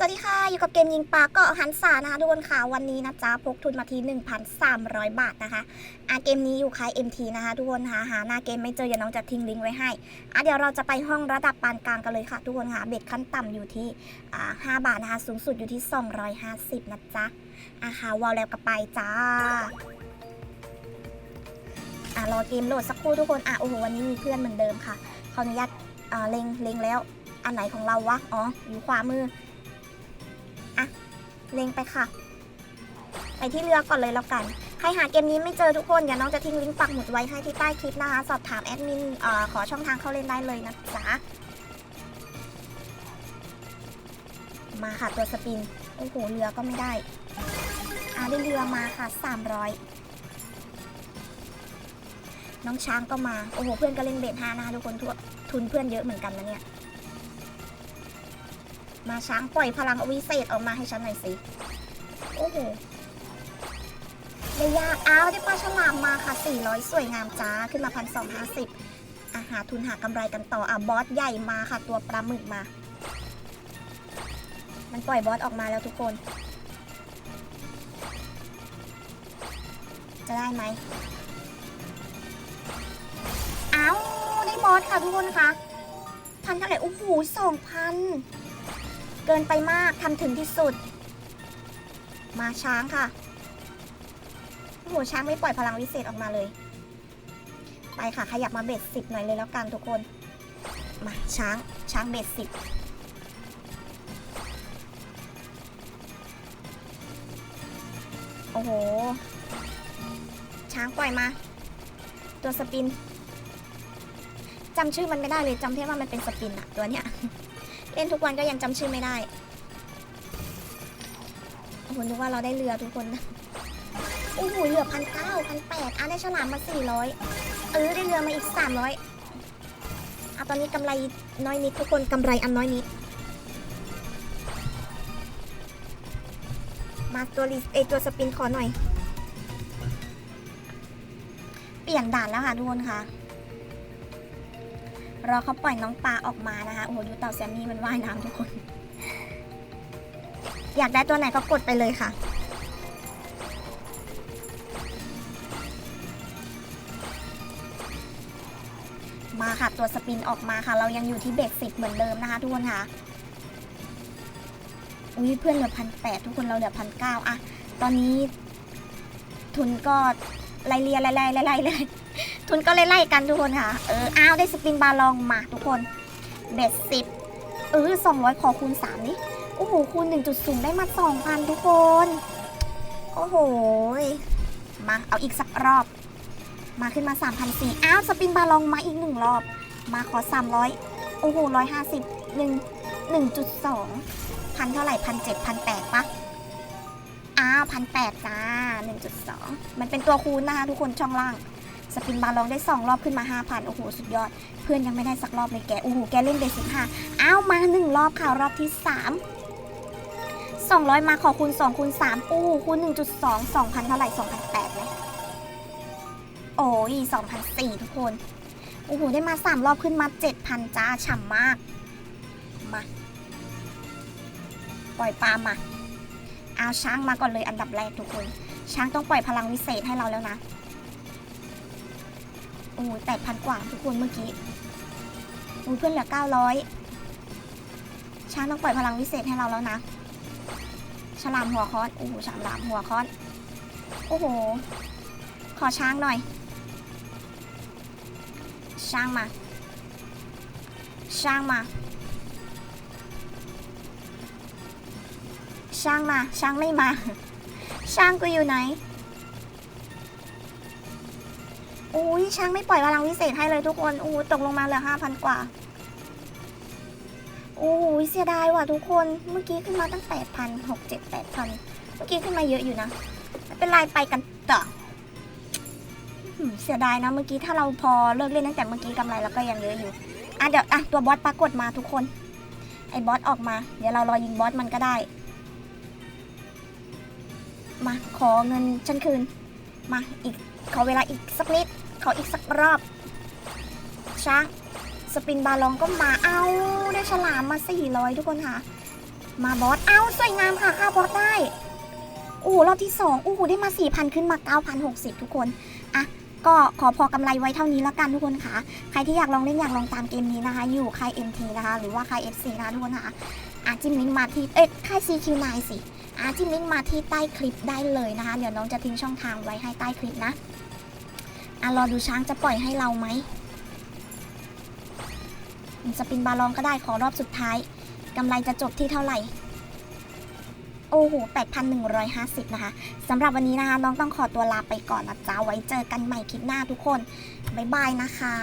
สวัสดีค่ะ อยู่กับเกมยิงปลาเกาะหันษานะคะทุกคนค่ะ วันนี้นะจ๊ะพกทุนมาที่ 1,300 บาทนะคะอะเกมนี้อยู่ค่าย MT นะคะทุกคนค่ะหาหน้าเกมไม่เจออย่าน้องจะทิ้งลิงก์ไว้ให้อะเดี๋ยวเราจะไปห้องระดับปานกลางกันเลยค่ะ ทุกคนค่ะเบ็ดขั้นต่ำอยู่ที่อ่า5บาทนะคะสูงสุดอยู่ที่ 250 นะจ๊ะอะค่ะวอลแล้วก็ไปจ้าอะรอเกมโหลดสักครู่ทุกคนอะโอ้โหวันนี้มีเพื่อนเหมือนเดิมค่ะขออนุญาตอ่าเล็งเล็งแล้วอันไหนของเราวะอ๋ออยู่ขวามือ เล็งไปค่ะ ไปที่เรือก่อนเลยแล้วกัน ใครหาเกมนี้ไม่เจอทุกคนอย่าน้องจะทิ้งลิงก์ปักหมุดไว้ให้ที่ใต้คลิปนะคะ สอบถามแอดมินอขอช่องทางเข้าเล่นได้เลยนะจ๊ะมาค่ะตัวสปิน โอ้โหเรือก็ไม่ได้อาได้เรือมาค่ะ 300 น้องช้างก็มา โอ้โห เพื่อนก็เล่นเบสห้านะคะทุกคนทั่วทุนเพื่อนเยอะเหมือนกันนะเนี่ย มาช้างปล่อยพลังวิเศษออกมาให้ฉันหน่อยสิ โอ้โหไม่ยาก อ้าวได้ปลาฉลามมาค่ะ 400 สวยงามจ้า ขึ้นมาพันสองห้าสิบอาหาทุนหากำไรกันต่อ อะ บอสใหญ่มาค่ะ ตัวปลาหมึกมา มันปล่อยบอสออกมาแล้วทุกคน จะได้ไหมอ้าวได้บอสค่ะทุกคนคะพันเท่าไหร่ โอ้โหสองพัน เกินไปมากทำถึงที่สุด มาช้างค่ะโอ้โหช้างไม่ปล่อยพลังวิเศษออกมาเลย ไปค่ะ ขยับมาเบสสิบหน่อยเลยแล้วกันทุกคน มาช้างช้างเบสสิบโอ้โห ช้างปล่อยมา ตัวสปินจำชื่อมันไม่ได้เลยจำแค่ว่ามันเป็นสปินอะตัวเนี้ย เล่นทุกวันก็ยังจำชื่อไม่ได้โอ้โหนึกว่าเราได้เรือทุกคนนะโอ้โหเรือพันเก้าพันแปดอะได้ฉลามมาสี่ร้อยเออได้เรือมาอีกสามร้อยอะตอนนี้กำไรน้อยนิดทุกคนกำไรอันน้อยนิด มาตัวรีเอตัวสปินขอหน่อย เปลี่ยนด่านแล้วค่ะทุกคนค่ะ รอเขาปล่อยน้องปลาออกมานะคะ โอ้โห ดูเต่าแซมมี่มันว่ายน้ำทุกคน อยากได้ตัวไหนก็กดไปเลยค่ะมาค่ะ ตัวสปินออกมาค่ะ เรายังอยู่ที่เบสสิบเหมือนเดิมนะคะทุกคนค่ะ อุ้ยเพื่อนเหลือพันแปดทุกคนเราเหลือพันเก้าอะตอนนี้ทุนก็ไล่เลียไล่ไล่ไล่ไล่ไล่ ทุนก็ไล่ๆกันทุกคนค่ะ เอออ้าวได้สปินบาลองมาทุกคน เบ็ดสิบเออสองร้อยขอคูณสามนี่โอ้โห คูณหนึ่งจุดศูนย์ได้มาสองพันทุกคน โอ้โห มา เอาอีกสักรอบ มาขึ้นมา3 0 0 4อ้าวสปินบาลองมาอีกหนึ่งรอบ มาขอ300โอ้โหร้อยห้าสิบหนึ่งหนึ่งจุดสองพันเท่าไหร่พันเจ็ดพันแปดปะอ้าวพันแปดจ้าหนึ่งจุดสองมันเป็นตัวคูณนะคะทุกคนช่องล่าง สปินบาลองได้2รอบขึ้นมา 5,000 โอ้โห สุดยอด เพื่อนยังไม่ได้สักรอบเลยแก โอ้โห แกเล่นเบสิกห้าอ้าวมา 1 รอบค่ะ รอบที่ 3 200 มาขอคูณ2คูณ3โอ้โหคูณ 1.2 2,000 เท่าไหร่2,800ไหมโอ้ย2,400ทุกคน โอ้โห ได้มา 3 รอบขึ้นมา 7,000 จ้า ฉ่ำมาก มา ปล่อยปลามา เอาช้างมาก่อนเลยอันดับแรกทุกคน ช้างต้องปล่อยพลังวิเศษให้เราแล้วนะ โอ้ยแปดพันกว่าทุกคนเมื่อกี้อุ้ยเพื่อนเหลือเก้าร้อยช้างต้องปล่อยพลังวิเศษให้เราแล้วนะ ฉลามหัวค้อน โอ้โห ฉลามหัวค้อน โอ้โห ขอช้างหน่อย ช้างมา ช้างมา ช้างมา ช้างไม่มา ช้างกูอยู่ไหน อุ้ยช้างไม่ปล่อยพลังวิเศษให้เลยทุกคนอู้ตกลงมาเหลือห้าพันกว่าโอ้เสียดายว่ะทุกคนเมื่อกี้ขึ้นมาตั้งแปดพันหกเจ็ดแปดพันเมื่อกี้ขึ้นมาเยอะอยู่นะไม่เป็นไรไปกันต่ออื้อหือเสียดายนะเมื่อกี้ถ้าเราพอเลิกเล่นตั้งแต่เมื่อกี้กำไรเราก็ยังเยอะอยู่อะเดี๋ยวอะตัวบอสปรากฏมาทุกคน ไอ้บอสออกมา เดี๋ยวเรารอยิงบอสมันก็ได้ มาขอเงินฉันคืน มาอีกขอเวลาอีกสักนิด ขออีกสักรอบ ช้าง สปินบาลองก็มาเอาได้ฉลามมา 400 ทุกคนค่ะ มาบอสเอ้าสวยงามค่ะค่าบอสได้ โอ้โหรอบที่สองโอ้โหได้มา 4,000 ขึ้นมา 9,060 ทุกคนอะก็ขอพอกำไรไว้เท่านี้แล้วกันทุกคนค่ะ ใครที่อยากลองเล่นอยากลองตามเกมนี้นะคะ อยู่ค่าย MT นะคะ หรือว่าค่าย FC นะคะทุกคนค่ะอะจิ้มลิงก์มาที่ เอ๊ะค่าย CQ9 สิอะจิ้มลิงก์มาที่ใต้คลิปได้เลยนะคะ เดี๋ยวน้องจะทิ้งช่องทางไว้ให้ใต้คลิปนะ อะรอดูช้างจะปล่อยให้เราไหมสปินบาลองก็ได้ขอรอบสุดท้ายกำไรจะจบที่เท่าไหร่ โอ้โห 8,150 นะคะสำหรับวันนี้นะคะ น้องต้องขอตัวลาไปก่อนนะจ๊ะ ไว้เจอกันใหม่คลิปหน้าทุกคน บ๊ายบายนะคะ